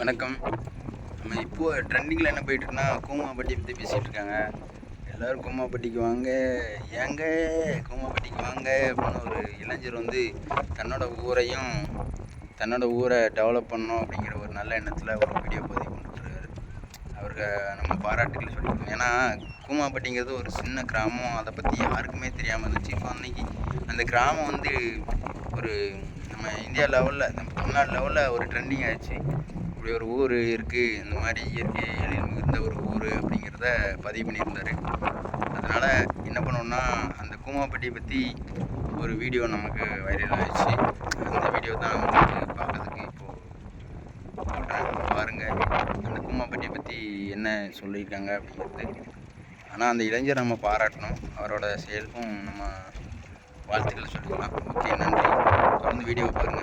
வணக்கம். நம்ம இப்போ ட்ரெண்டிங்கில் என்ன போயிட்டுருக்குன்னா கூமாப்பட்டி பற்றி பேசிகிட்டு இருக்காங்க எல்லோரும் கூமாப்பட்டிக்கு வாங்க. ஏங்க கூமாப்பட்டிக்கு வாங்க அப்படின்னு ஒரு இளைஞர் வந்து தன்னோட ஊரையும் தன்னோட ஊரை டெவலப் பண்ணணும் அப்படிங்கிற ஒரு நல்ல எண்ணத்தில் ஒரு வீடியோ பதிவு பண்ணிட்டுருக்காரு. அவருக்கு நம்ம பாராட்டுகள் சொல்லியிருக்கோம். ஏன்னா கூமாப்பட்டிங்கிறது ஒரு சின்ன கிராமம். அதை பற்றி யாருக்குமே தெரியாமல் இருந்துச்சு. இப்போ அன்னைக்கு அந்த கிராமம் வந்து ஒரு நம்ம இந்தியா லெவலில் நம்ம தமிழ்நாடு லெவலில் ஒரு ட்ரெண்டிங் ஆயிடுச்சு. இப்படி ஒரு ஊர் இருக்குது இந்த மாதிரி இயற்கை எழில் மிகுந்த ஒரு ஊர் அப்படிங்கிறத பதிவு பண்ணியிருந்தார். அதனால் என்ன பண்ணோன்னா அந்த கூமாப்பட்டியை பற்றி ஒரு வீடியோ நமக்கு வைரல் ஆயிடுச்சு. அந்த வீடியோ தான் உங்களுக்கு பார்க்குறதுக்கு இப்போது பாருங்கள் அந்த கூமாப்பட்டியை பற்றி என்ன சொல்லியிருக்காங்க அப்படிங்கிறது. ஆனால் அந்த இளைஞர் நம்ம பாராட்டணும். அவரோட செயலுக்கும் நம்ம வாழ்த்துக்களை சொல்லிக்கலாம். ஓகே நன்றி. தொடர்ந்து வீடியோ பாருங்கள்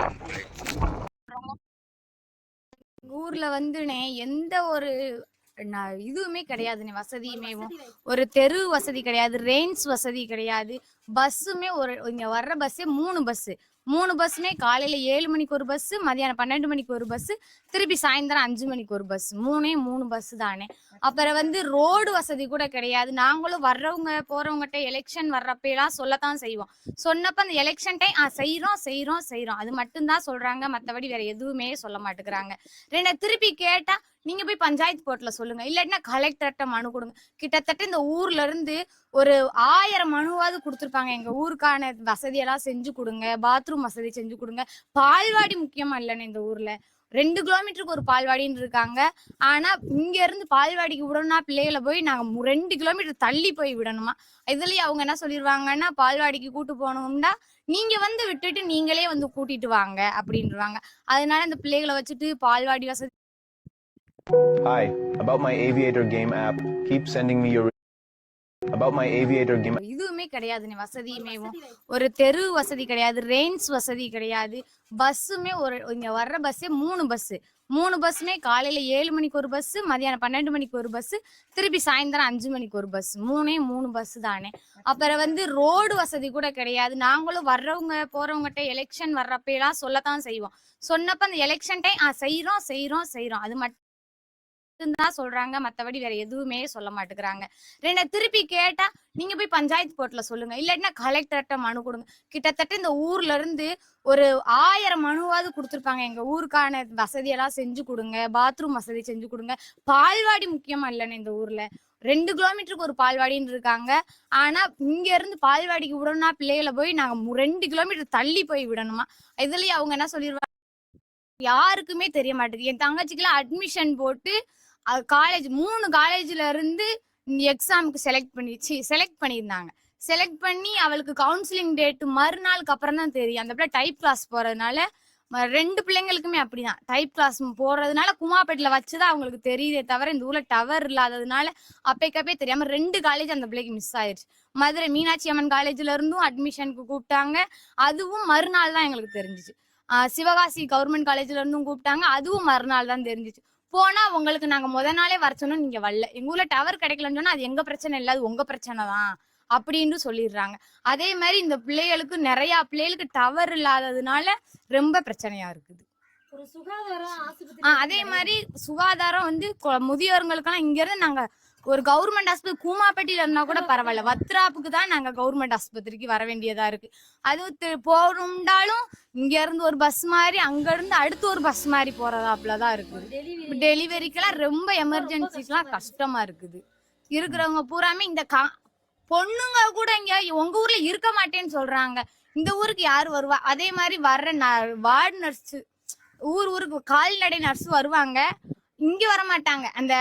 ஊர்ல வந்துனே எந்த ஒரு இதுவுமே கிடையாதுண்ணே வசதியுமே. ஒரு தெரு வசதி கிடையாது ரெயின்ஸ் வசதி கிடையாது. பஸ்ஸுமே ஒரு இங்க வர்ற பஸ்ஸே மூணு பஸ் மூணு பஸ்ஸுமே காலையில ஏழு மணிக்கு ஒரு பஸ் மதியானம் பன்னெண்டு மணிக்கு ஒரு பஸ் திருப்பி சாயந்தரம் அஞ்சு மணிக்கு ஒரு பஸ் மூணே மூணு பஸ் தானே. அப்புறம் வந்து ரோடு வசதி கூட கிடையாது. நாங்களும் வர்றவங்க போறவங்ககிட்ட எலெக்ஷன் வர்றப்பெல்லாம் சொல்லத்தான் செய்வோம். சொன்னப்ப அந்த எலெக்ஷன் டைம் ஆ செய்கிறோம் செய்கிறோம் அது மட்டும்தான் சொல்றாங்க. மத்தபடி வேற எதுவுமே சொல்ல மாட்டேங்கிறாங்க. ரெண்டு திருப்பி கேட்டா நீங்க போய் பஞ்சாயத்து போர்ட்ல சொல்லுங்க. இல்லாட்டினா கலெக்டர்கிட்ட மனு கொடுங்க. கிட்டத்தட்ட இந்த ஊர்ல இருந்து ஒரு ஆயிரம் மனுவாவது கொடுத்துருப்பாங்க. எங்க ஊருக்கான வசதியெல்லாம் செஞ்சு கொடுங்க. பாத்ரூம் வசதி செஞ்சு கொடுங்க. பால்வாடி முக்கியமா இல்லைன்னு இந்த ஊர்ல. ரெண்டு கிலோமீட்டருக்கு ஒரு பால்வாடின்னு இருக்காங்க. ஆனா இங்க இருந்து பால்வாடிக்கு விடணும்னா பிள்ளைகளை போய் நாங்க ரெண்டு கிலோமீட்டர் தள்ளி போய் விடணுமா? இதுலயே அவங்க என்ன சொல்லிடுவாங்கன்னா பால்வாடிக்கு கூட்டு போகணும்னா நீங்க வந்து விட்டுட்டு நீங்களே வந்து கூட்டிட்டு வாங்க அப்படின்றாங்க அதனால இந்த பிள்ளைகளை வச்சுட்டு பால்வாடி வசதி Hi, about my Aviator game app, keep sending me your. About my Aviator game இதுவுமே கிடையாது வசதியுமே ஒரு தெரு வசதி கிடையாது ரெயின்ஸ் வசதி கிடையாது. பஸ்ஸுமே ஒரு இங்க வர்ற பஸ்ஸே மூணு பஸ் மூணு பஸ்ஸுமே காலையில ஏழு மணிக்கு ஒரு பஸ் மதியானம் பன்னெண்டு மணிக்கு ஒரு பஸ் திருப்பி சாயந்தரம் அஞ்சு மணிக்கு ஒரு பஸ். மூணே மூணு பஸ் தானே. அப்புறம் வந்து ரோடு வசதி கூட கிடையாது. நாங்களும் வர்றவங்க போறவங்ககிட்ட எலெக்ஷன் வர்றப்பெல்லாம் சொல்லத்தான் செய்வோம். சொன்னப்ப அந்த எலெக்ஷன் டைம் ஆ செய்யறோம் செய்யறோம் செய்யறோம் அது மட்டும் தான் சொல்றாங்க. மத்தபடி வேற எதுவுமே சொல்ல மாட்டேங்கிறாங்க. ரெண்ட திருப்பி கேட்டா நீங்க போய் பஞ்சாயத்து போர்ட்ல சொல்லுங்க. இல்லாட்டினா கலெக்டர்கிட்ட மனு கொடுங்க. கிட்டத்தட்ட இந்த ஊர்ல இருந்து ஒரு ஆயிரம் மனுவாவது கொடுத்துருப்பாங்க. எங்க ஊருக்கான வசதியெல்லாம் செஞ்சு கொடுங்க. பாத்ரூம் வசதி செஞ்சு கொடுங்க. பால்வாடி முக்கியமா இல்லைன்னு இந்த ஊர்ல. ரெண்டு கிலோமீட்டருக்கு ஒரு பால்வாடின்னு இருக்காங்க. ஆனா இங்க இருந்து பால்வாடிக்கு விடணும்னா பிள்ளைகளை போய் நாங்க ரெண்டு கிலோமீட்டர் தள்ளி போய் விடணுமா? இதுலயே அவங்க என்ன சொல்லிடுவாங்க யாருக்குமே தெரிய மாட்டேங்குது. என் தங்கச்சிக்கெல்லாம் அட்மிஷன் போட்டு காலேஜ் மூணு காலேஜ்ல இருந்து எக்ஸாமுக்கு செலக்ட் பண்ணிச்சு செலக்ட் பண்ணியிருந்தாங்க. செலக்ட் பண்ணி அவளுக்கு கவுன்சிலிங் டேட் மறுநாளுக்கு அப்புறம் தான் தெரியும். அந்த பிள்ளை டைப் கிளாஸ் போறதுனால ம- ரெண்டு பிள்ளைங்களுக்குமே அப்படிதான். டைப் கிளாஸ் போறதுனால குமாப்பேட்டில் வச்சுதான் அவங்களுக்கு தெரியுதே தவிர இந்த ஊர்ல டவர் இல்லாததுனால அப்பைக்கப்பே தெரியாம ரெண்டு காலேஜ் அந்த பிள்ளைக்கு மிஸ் ஆயிடுச்சு மதுரை மீனாட்சி அம்மன் காலேஜ்ல இருந்தும் அட்மிஷனுக்கு கூப்பிட்டாங்க. அதுவும் மறுநாள் தான் எங்களுக்கு தெரிஞ்சிச்சு. சிவகாசி கவர்மெண்ட் காலேஜ்ல இருந்தும் கூப்பிட்டாங்க. அதுவும் மறுநாள் தான் தெரிஞ்சிச்சு. போனா உங்களுக்கு நாங்க முத நாளே வர சொன்னோம் நீங்க வரல. எங்க ஊர்ல டவர் கிடைக்கலன்னு சொன்னா அது எங்க பிரச்சனை இல்ல அது உங்க பிரச்சனை தான் அப்படின்னு சொல்லிடுறாங்க. அதே மாதிரி இந்த பிள்ளைகளுக்கு நிறைய பிள்ளைகளுக்கு டவர் இல்லாததுனால ரொம்ப பிரச்சனையா இருக்குது. அதே மாதிரி சுகாதாரம் வந்து முதியோர்களுக்கெல்லாம் இங்க இருந்து நாங்க ஒரு கவர்மெண்ட் ஆஸ்பத்திரி கூமாப்பட்டியில இருந்தா கூட பரவாயில்ல. வத்ராப்புக்கு தான் நாங்க கவர்மெண்ட் ஆஸ்பத்திரிக்கு வர வேண்டியதா இருக்கு. அது போகணும்னாலும் இங்க இருந்து ஒரு பஸ் மாதிரி அங்க இருந்து அடுத்து ஒரு பஸ் மாதிரி போறதாப்புலதான் டெலிவரி டெலிவரிக்கெல்லாம் ரொம்ப எமர்ஜென்சிஸ்லாம் கஷ்டமா. இருக்குது. இருக்கிறவங்க பூராமே இந்த கா பொண்ணுங்க கூட இங்க உங்க ஊர்ல இருக்க மாட்டேன்னு சொல்றாங்க. இந்த ஊருக்கு யாரு வருவா? அதே மாதிரி வர்ற வார்டு நர்ஸ் ஊர் ஊருக்கு கால்நடை நர்ஸ் வருவாங்க. இங்க வர மாட்டாங்க அந்த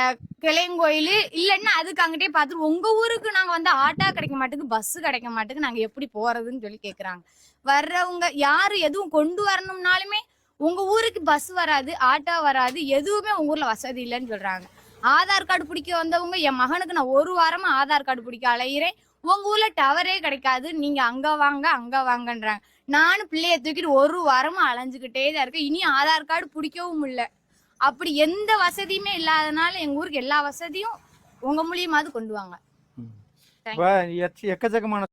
கிளையங்கோயில் இல்லைன்னா அதுக்கு அங்கிட்டே பார்த்துட்டு உங்க ஊருக்கு நாங்க வந்து ஆட்டோ கிடைக்க மாட்டேங்குது பஸ் கிடைக்க மாட்டேங்குது நாங்க எப்படி போறதுன்னு சொல்லி கேக்குறாங்க. வர்றவங்க யாரு எதுவும் கொண்டு வரணும்னாலுமே உங்க ஊருக்கு பஸ் வராது ஆட்டோ வராது எதுவுமே உங்க ஊர்ல வசதி இல்லைன்னு சொல்றாங்க. ஆதார் கார்டு பிடிக்க வந்தவங்க என் மகனுக்கு நான் ஒரு வாரமா ஆதார் கார்டு பிடிக்க அலையிறேன். உங்க ஊர்ல டவரே கிடைக்காது நீங்க அங்க வாங்க அங்க வாங்கன்றாங்க. நானும் பிள்ளைய தூக்கிட்டு ஒரு வாரமா அலைஞ்சுக்கிட்டே தான் இருக்கேன். இனி ஆதார் கார்டு பிடிக்கவும் இல்லை. அப்படி எந்த வசதியுமே இல்லாதனால எங்க ஊருக்கு எல்லா வசதியும் உங்க மூலியமாவது கொண்டு வாங்க. எக்கச்சக்கமான